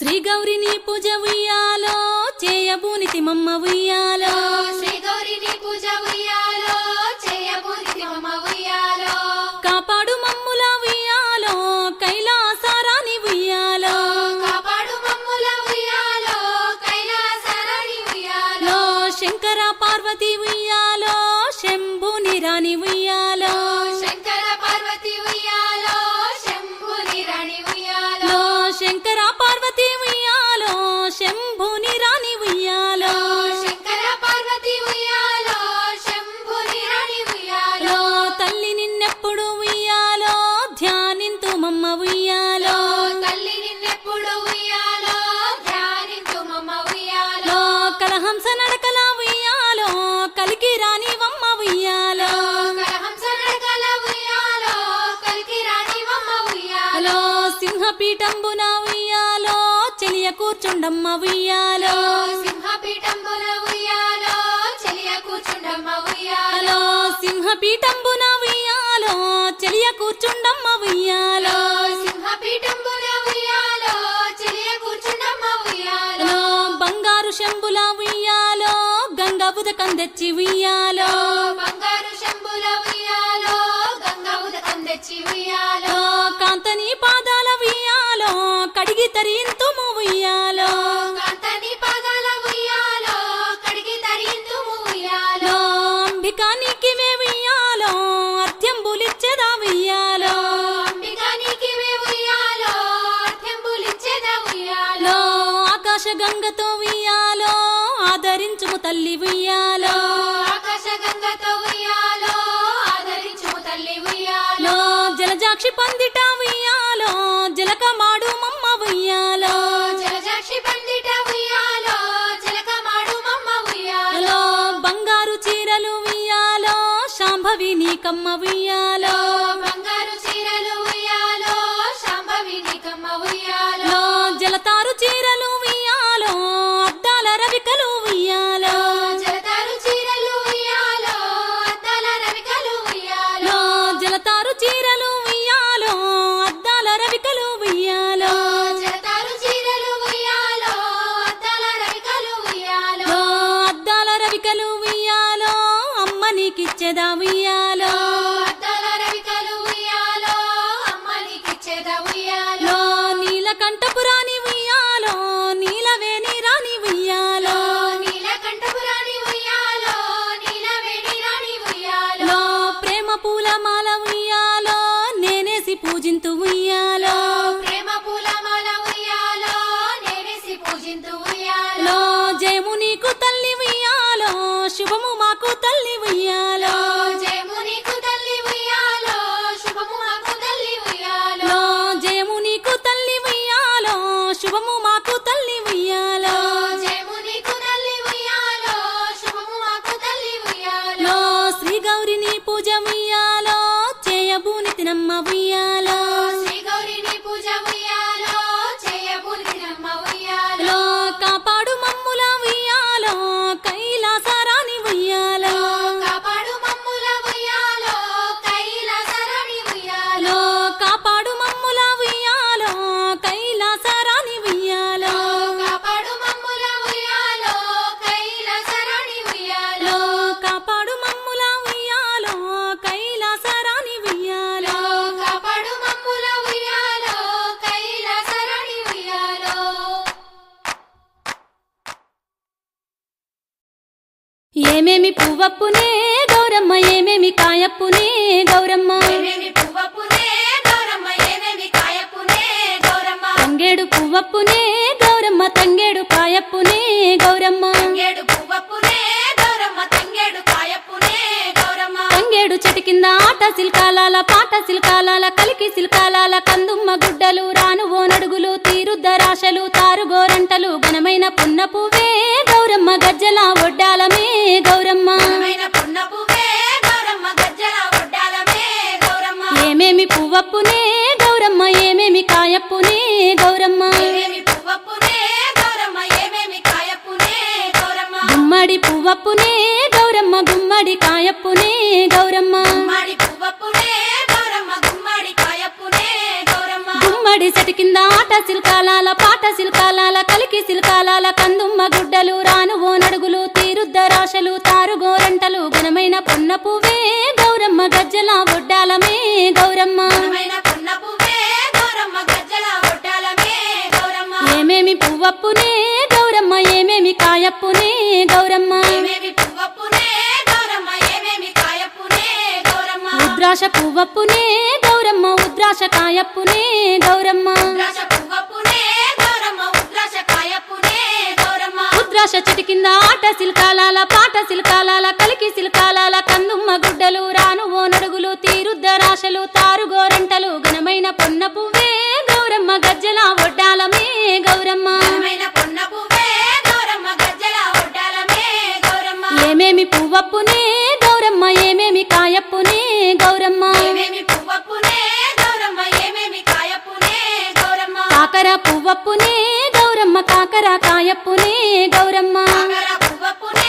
శ్రీ గౌరిని పూజ ఉయ్యాలో చేయబూనితి మమ్మ ఉయ్యాలో. శ్రీ గౌరిని పూజ ఉయ్యాలో చేయబూనిది మమ్మ ఉయ్యాలో. కాపాడు మమ్ముల ఉయ్యాలో కైలాసారాని ఉయ్యాలో. కాపాడు మమ్ముల ఉయ్యాలో కైలాసరాణి ఉయ్యాలో. శంకర పార్వతి ఉయ్యాలో శంభుని రాణి ఉయ్యాలో. మమ్మ ఉయ్యాలో. లో సింహపీఠంబున ఉయ్యాలో చెలియ కూర్చుండమ్మ ఉయ్యాలో. సింహపీఠంబున ఉయ్యాలో చెలియ కూర్చుండమ్మ ఉయ్యాలో. సింహపీఠంబున ఉయ్యాలో చెలియ కూర్చుండమ్మ ఉయ్యాలో. సింహపీఠంబున గంగ ఉదకం తెచ్చి ఉయ్యాలో. బంగారు శంభుల ఉయ్యాలో గంగా ఉదకం తెచ్చి ఉయ్యాలో. కాంతని పాదాల ఉయ్యాలో కడిగి తరింతుము ఉయ్యాలో. కాంతని పాదాల ఉయ్యాలో కడిగి తరింతుము ఉయ్యాలో. లో అంబికా నీకివే ఉయ్యాలో అత్యంబులిచ్చెదా ఉయ్యాలో. అంబికా నీకివే ఉయ్యాలో అర్థంబులిచ్చేద ఉయ్యాలో. ఆకాశ గంగతో ఉయ్యాలో. ఆదరించుము తల్లి ఉయ్యాలో. ఆకాశ గంగతో ఉయ్యాలో ఆదరించు తల్లి ఉయ్యాలో. జలజాక్షి పందిట ఉయ్యాలో జలకమాడు మమ్మ ఉయ్యాలో. జలజాక్షి పందిట ఉయ్యాలో జలకమాడు మమ్మ ఉయ్యాలో బంగారు చీరలు ఉయ్యాలో శాంభవి నీకమ్మ ఉయ్యాలో. బంగారు రవికలు ఉయ్యాలో అమ్మ నీకిచ్చెదా ఉయ్యాలో? అద్దాల రవికలు ఉయ్యాలో అమ్మ నీకిచ్చేద ఉయ్యాలో? లో నీలకంఠపురాని ఉయ్యాలో నీలవేణి శుభము మాకు తల్లి ఏమేమి పువ్వప్పునే గౌరమ్మ ఏమేమి కాయప్పునే గౌరమ్మ? తంగేడు పువ్వప్పునే గౌరమ్మ తంగేడు కాయప్పునే గౌరమ్మ. తంగేడు పువ్వప్పునే గౌరమ్మ తంగేడు కాయప్పునే గౌరమ్మ. తంగేడు చెట్టు కింద ఆట సిల్కాలాల పాట సిల్కాలాల కలికి సిల్కాలాల కందుమ్మ గుడ్డలు రాను ఓ నడుగులు తీరుద్దరాశలు తారుగోరంటలు ఘనమైన పున్న పువ్వే గౌరమ్మ గజ్జల ఒడ్డాలమే గౌరమ్మ. ఏమేమి పువ్వప్పునే గౌరమ్మ ఏమేమి కాయప్పునే గౌరమ్మ. గుమ్మడి పువ్వప్పునే గౌరమ్మ గుమ్మడి కాయప్పునే గౌరమ్మ. గుమ్మడి చెట్టు కింద ఆట సిల్కాలాల పాట సిల్కాలాల సిల్కాలాల కందుమ్మ గుడ్డలు రాను ఓ నడుగులు తీరుద్దరాశలు తారు గోరంటలు ఘనమైన పొన్న పువ్వే గౌరమ్మ గజ్జల ఒడ్డాలమే గౌరమ్మ. ఏమేమి పువ్వప్పునే గౌరమ్మ ఏమేమి కాయప్పునే గౌరమ్మ. ఉద్రాశ పువ్వప్పునే గౌరమ్మ ఉద్రాశ కాయప్పునే గౌరమ్మ. గౌరమ్మ ఉద్రాశ చెట్టు కింద ఆట సిల్కాలాల పాట సిల్కాలాల కలికి సిల్కాలాల కందుమ్మ గుడ్డలు రాను ఓ నడుగులు తీరుద్దరాశలు తారు గోరంటలు ఘనమైన పొన్న పువ్వే గౌరమ్మ గజ్జల ఒడ్డాలమే గౌరమ్మ. ఏమేమి పువ్వప్పునే గౌరమ్మ ఏమేమి కాయప్పునే గౌరమ్మ. కాకర పువ్వప్పునే గౌరమ్మ గౌరమ్మ.